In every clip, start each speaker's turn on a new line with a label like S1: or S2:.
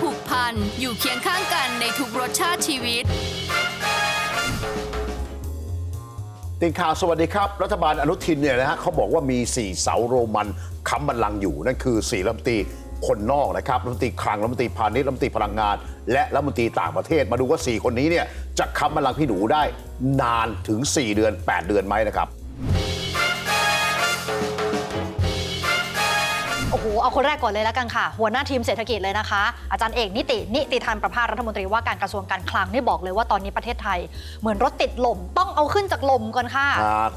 S1: ผูกพัน อยู่เคียงข้างกันในทุกรสชาติชีวิต
S2: ติดข่าวสวัสดีครับ รัฐบาลอนุทินเนี่ยนะฮะเขาบอกว่ามี 4 เสาโรมันค้ำบัลลังก์อยู่ นั่นคือ4รัฐมนตรีคนนอกนะครับรัฐมนตรีคลังรัฐมนตรีพาณิชย์รัฐมนตรีพลังงาน และรัฐมนตรีต่างประเทศมาดูว่า 4 คนนี้เนี่ยจะค้ำบัลลังก์พี่หนูได้นานถึง 4 เดือน 8 เดือนไหมนะครับ
S3: เอาคนแรกก่อนเลยแล้วกันค่ะ หัวหน้าทีมเศรษฐกิจเลยนะคะ อาจารย์เอกนิติ นิติธันประภารัฐมนตรีว่าการกระทรวงการคลังนี่บอกเลยว่าตอนนี้ประเทศไทย เหมือนรถติดลมต้องเอาขึ้นจากลมก่อนค่ะ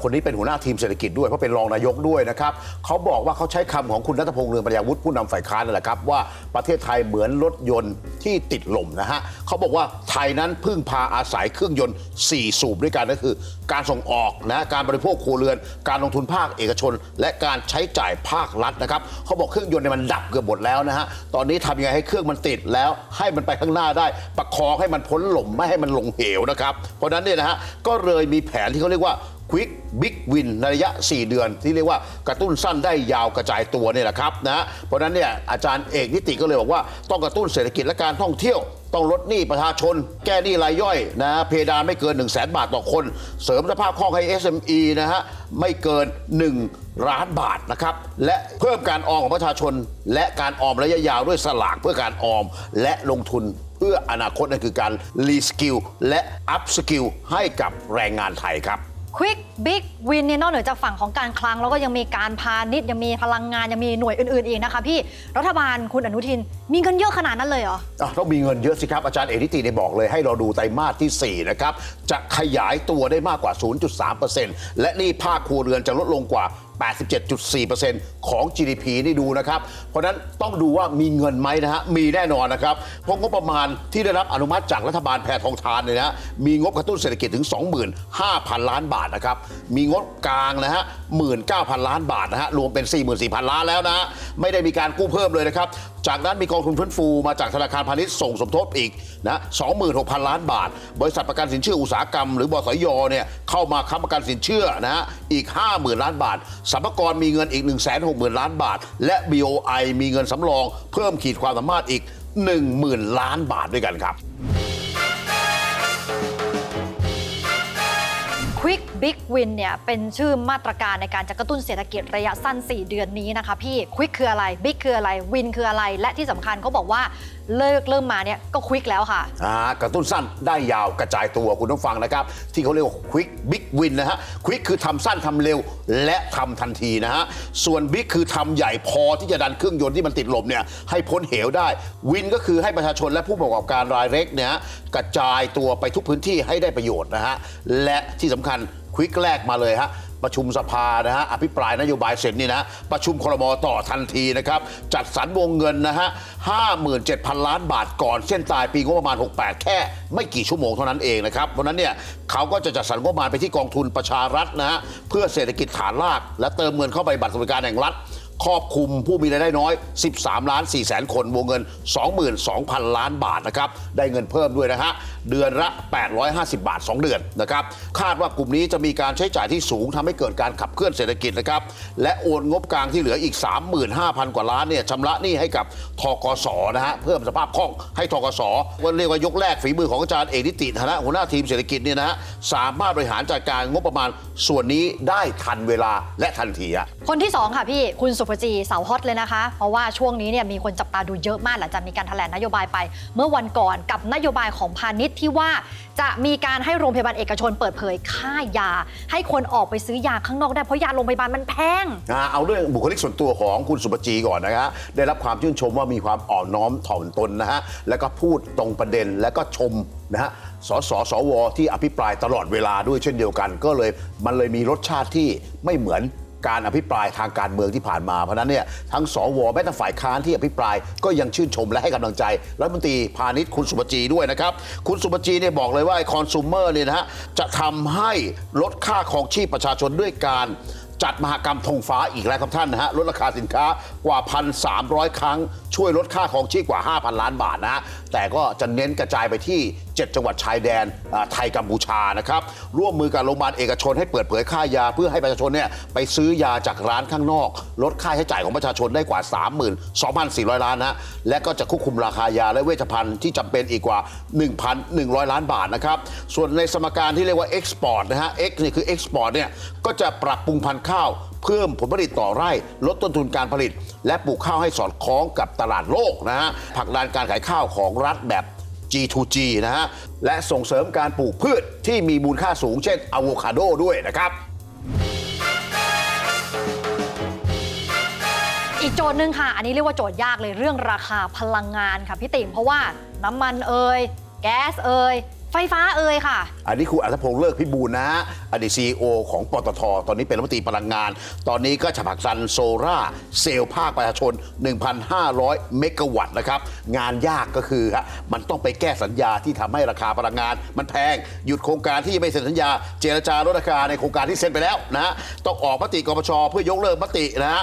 S2: คนนี้เป็นหัวหน้าทีมเศรษฐกิจด้วยเพราะเป็นรองนายกด้วยนะครับเขาบอกว่าเขาใช้คำของคุณนัทพงษ์เรืองปัญญาวุฒิผู้นำฝ่ายค้านนั่นแหละครับว่าประเทศไทยเหมือนรถยนต์ที่ติดลมนะฮะเขาบอกว่าไทยนั้นพึ่งพาอาศัยเครื่องยนต์ 4 สูบด้วยกันก็คือ การส่งออกนะการบริโภคครัวเรือน การลงทุนภาคเอกชน และการใช้จ่ายภาครัฐนะครับเขาบอกเครื่องยนต์เนี่ยมันดับเกือบหมดแล้วนะฮะ ตอนนี้ทำยังไงให้เครื่องมันติดแล้ว ให้มันไปข้างหน้าได้ ประคองให้มันพ้นหล่มไม่ให้มันลงเหวนะครับ เพราะฉะนั้นเนี่ยนะฮะก็เลยมีแผนที่เขาเรียกว่า ควิกบิ๊กวินในระยะ 4 เดือน ที่เรียกว่ากระตุ้นสั้นได้ยาวกระจายตัวเนี่ยแหละครับนะเพราะนั้นเนี่ยอาจารย์เอกนิติก็เลยบอกว่าต้องกระตุ้นเศรษฐกิจและการท่องเที่ยวต้องลดหนี้ประชาชน แก้หนี้รายย่อยนะเพดานไม่เกิน 1 0 0 0 0แบาทต่อคน เสริมสภาพคล่องให้ SME นะฮะไม่เกิน 1 ล้านบาทนะครับ และเพิ่มการออมของประชาชน และการออมระยะยาวด้วยสลากเพื่อการออมและลงทุนเพื่ออนาคตนั่นคือการรีสกิลและอัพสกิลให้กับแรงงานไทยครับ
S3: Quick Big Win เนี่ยนอกเหนือจากฝั่งของการคลัง แล้วก็ยังมีการพาณิชย์ยังมีพลังงาน ยังมีหน่วยอื่นๆอีกนะคะพี่รัฐบาลคุณอนุทิน มีเงินเยอะขนาดนั้นเลยเหรอ
S2: อะต้องมีเงินเยอะสิครับ อาจารย์เอกนิติได้บอกเลยให้เราดูไตรมาสที่ 4 นะครับ จะขยายตัวได้มากกว่า 0.3%และนี่ภาคครัวเรือนจะลดลงกว่า 87.4%ของ GDP นี่ดูนะครับ เพราะนั้นต้องดูว่ามีเงินไหมนะฮะ มีแน่นอนนะครับ เพราะงบประมาณที่ได้รับอนุมัติจากรัฐบาลแพทองทานเนี่ยนะมีงบกระตุ้นเศรษฐกิจถึง 25,000 ล้านบาทนะครับ มีงบกลางนะฮะ19,000 ล้านบาทนะฮะ รวมเป็น 44,000 ล้านแล้วนะฮะไม่ได้มีการกู้เพิ่มเลยนะครับ จากนั้นมีกองทุนฟื้นฟูมาจากธนาคารพาณิชย์ส่งสมทบอีกนะ26,000 ล้านบาท บริษัทประกันสินเชื่ออุตสาหกรรมหรือบสยเนี่ยเข้ามาค้ำประกันสินเชื่อนะฮะอีก 50,000 ล้านบาทสรรพากรมีเงินอีก 160,000 ล้านบาท และ BOI มีเงินสำรอง เพิ่มขีดความสามารถอีก 10,000 ล้านบาทด้วยกันครับ
S3: Big Win เนี่ยเป็นชื่อมาตรการในการจะกระตุ้นเศรษฐกิจระยะสั้น 4 เดือนนี้นะคะพี่ควิกคืออะไร Big คืออะไร Win คืออะไร และที่สำคัญเขาบอกว่า เลิกเริ่มมาเนี่ยก็ Quick แล้วค่ะ
S2: อ่ากระตุ้นสั้นได้ยาวกระจายตัวคุณต้องฟังนะครับ ที่เขาเรียกว่า quick big win นะฮะ quick คือทำสั้นทำเร็วและทำทันทีนะฮะส่วน big คือทำใหญ่พอที่จะดันเครื่องยนต์ที่มันติดลมเนี่ยให้พ้นเหวได้ win ก็คือให้ประชาชนและผู้ประกอบการรายเล็กเนี่ยกระจายตัวไปทุกพื้นที่ให้ได้ประโยชน์นะฮะและที่สำคัญควิกแรกมาเลยฮะ ประชุมสภานะฮะอภิปรายนโยบายเสร็จนี่นะประชุมครมต่อทันทีนะครับจัดสรรวงเงินนะฮะ57,000 ล้านบาทก่อนเส้นตายปีงบประมาณ 68 แค่ไม่กี่ชั่วโมงเท่านั้นเองนะครับเพราะฉะนั้นเนี่ยเขาก็จะจัดสรรงบประมาณไปที่กองทุนประชารัฐนะฮะเพื่อเศรษฐกิจฐานราก และเติมเงินเข้าไปบัตรสวัสดิการแห่งรัฐ ครอบคลุมผู้มีรายได้น้อย 13 ล้าน4แสนคนวงเงิน 22,000 ล้านบาทนะครับ ได้เงินเพิ่มด้วยนะฮะ เดือนละ 850 บาท 2 เดือนนะครับ คาดว่ากลุ่มนี้จะมีการใช้จ่ายที่สูงทำให้เกิดการขับเคลื่อนเศรษฐกิจนะครับ และโอนงบกลางที่เหลืออีก 35,000 กว่าล้านเนี่ยชำระหนี้ให้กับทกสนะฮะ เพิ่มสภาพคล่องให้ทกสวันเรียกว่ายกแรกฝีมือของอาจารย์เอกนิติฐานะหัวหน้าทีมเศรษฐกิจเนี่ยนะฮะสามารถบริหารจัดการงบประมาณส่วนนี้ได้ทันเวลาและทันทีอะ
S3: คนที่2ค่ะพี่คุณสุภจีสาวฮอตเลยนะคะ เพราะว่าช่วงนี้เนี่ยมีคนจับตาดูเยอะมากหลังจากมีการแถลงนโยบายไป เมื่อวันก่อนกับนโยบายของพาณิชย์ที่ว่าจะมีการให้โรงพยาบาลเอกชนเปิดเผยค่ายา ให้คนออกไปซื้อยาข้างนอกได้เพราะยาโรงพยาบาลมันแพง
S2: นะเอาเรื่องบุคลิกส่วนตัวของคุณสุปจีก่อนนะฮะได้รับความชื่นชมว่ามีความอ่อนน้อมถ่อมตนนะฮะแล้วก็พูดตรงประเด็นแล้วก็ชมนะฮะสสสว ที่อภิปรายตลอดเวลาด้วยเช่นเดียวกัน ก็เลยมันเลยมีรสชาติที่ไม่เหมือน การอภิปรายทางการเมืองที่ผ่านมา เพราะนั้นเนี่ยทั้งสวแม้แต่ฝ่ายค้านที่อภิปรายก็ยังชื่นชมและให้กำลังใจรัฐมนตรีพาณิชย์คุณสุปจีด้วยนะครับคุณสุปจีเนี่ยบอกเลยว่าคอน sumer เนี่ยนะฮะจะทำให้ลดค่าของชีพประชาชนด้วยการจัดมหกรรมธงฟ้าอีกแล้วครับท่านนะฮะลดราคาสินค้ากว่า 1,300 ครั้งช่วยลดค่าของชีพกว่า 5,000 ล้านบาทนะแต่ก็จะเน้นกระจายไปที่ 7 จังหวัดชายแดนไทยกัมพูชานะครับร่วมมือกับโรงพยาบาลเอกชนให้เปิดเผยค่ายา เพื่อให้ประชาชนเนี่ยไปซื้อยาจากร้านข้างนอก ลดค่าใช้จ่ายของประชาชนได้กว่า 32,400 ล้านนะและก็จะควบคุมราคายาและเวชภัณฑ์ที่จำเป็นอีกกว่า 1,100 ล้านบาทนะครับส่วนในสมการที่เรียกว่า Export นะฮะเอ็กนี่คือ Export เนี่ยก็จะปรับปรุงพันธุ์ข้าว เพิ่มผลผลิตต่อไร่ ลดต้นทุนการผลิต และปลูกข้าวให้สอดคล้องกับตลาดโลกนะฮะผลักดันการขายข้าวของรัฐแบบ G2G นะฮะ และส่งเสริมการปลูกพืชที่มีมูลค่าสูงเช่นอะโวคาโดด้วยนะครับ
S3: อีกโจทย์หนึ่งค่ะ อันนี้เรียกว่าโจทย์ยากเลยเรื่องราคาพลังงานค่ะพี่ติ๋มเพราะว่าน้ำมันเอ่ยแก๊สเอ่ย ไฟฟ้าเอ่ยค่ะ
S2: อันนี้คุณอัธพงษ์เลิกพิบูลนะฮะอดีตซีอของปตท ตอนนี้เป็นรัฐมนตรีพลังงาน ตอนนี้ก็จะผลักดันโซล่าเซลล์ภาคประชาชน 1,500 เมกะวัตต์นะครับ งานยากก็คือฮะมันต้องไปแก้สัญญาที่ทำให้ราคาพลังงาน มันแพง หยุดโครงการที่ไม่เซ็นสัญญา เจรจาลดราคาในโครงการที่เซ็นไปแล้วนะฮะต้องออกมติกรปชเพื่อยกเลิกมตินะฮะ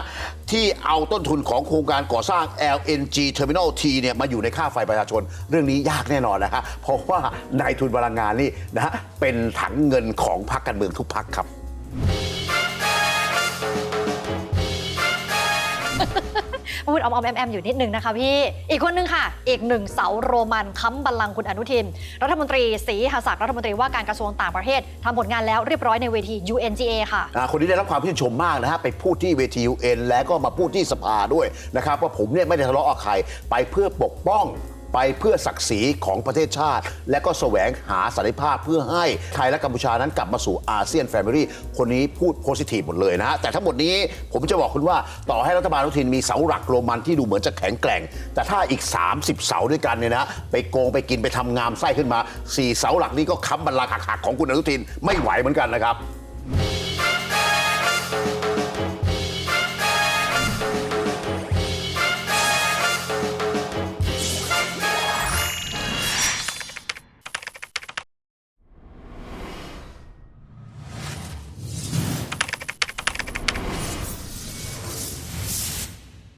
S2: ที่เอาต้นทุนของโครงการก่อสร้าง LNG Terminal T เนี่ยมาอยู่ในค่าไฟประชาชน เรื่องนี้ยากแน่นอนนะฮะเพราะว่านายทุนพลังงานนี่นะฮะเป็นถังเงินของพรรคการเมืองทุกพรรคครับ
S3: พูดออมออมแอมแอมอยู่นิดนึงนะคะพี่ อีกคนนึงค่ะ อีกหนึ่งเสาโรมันค้ำบัลลังก์คุณอนุทิน รัฐมนตรีศรีหศักดิ์รัฐมนตรีว่าการกระทรวงต่างประเทศทำผลงานแล้วเรียบร้อยในเวที UNGA ค่ะ
S2: คนนี้ได้รับความชื่นชมมากนะฮะไปพูดที่เวที UN แล้วก็มาพูดที่สภาด้วยนะครับว่าผมเนี่ยไม่ได้ทะเลาะกับใครไปเพื่อปกป้อง ไปเพื่อศักดิ์ศรีของประเทศชาติ และก็แสวงหาสันติภาพเพื่อให้ไทยและกัมพูชานั้นกลับมาสู่อาเซียนแฟมิลี่คนนี้พูดโพสิทีฟหมดเลยนะฮะแต่ทั้งหมดนี้ผมจะบอกคุณว่าต่อให้รัฐบาลอนุทินมีเสาหลักโรมันที่ดูเหมือนจะแข็งแกร่ง แต่ถ้าอีก 30 เสาด้วยกันเนี่ยนะไปโกงไปกินไปทำงามไส้ขึ้นมาสี่เสาหลักนี้ก็ค้ำบัลลังก์หักๆของคุณอนุทินไม่ไหวเหมือนกันนะครับ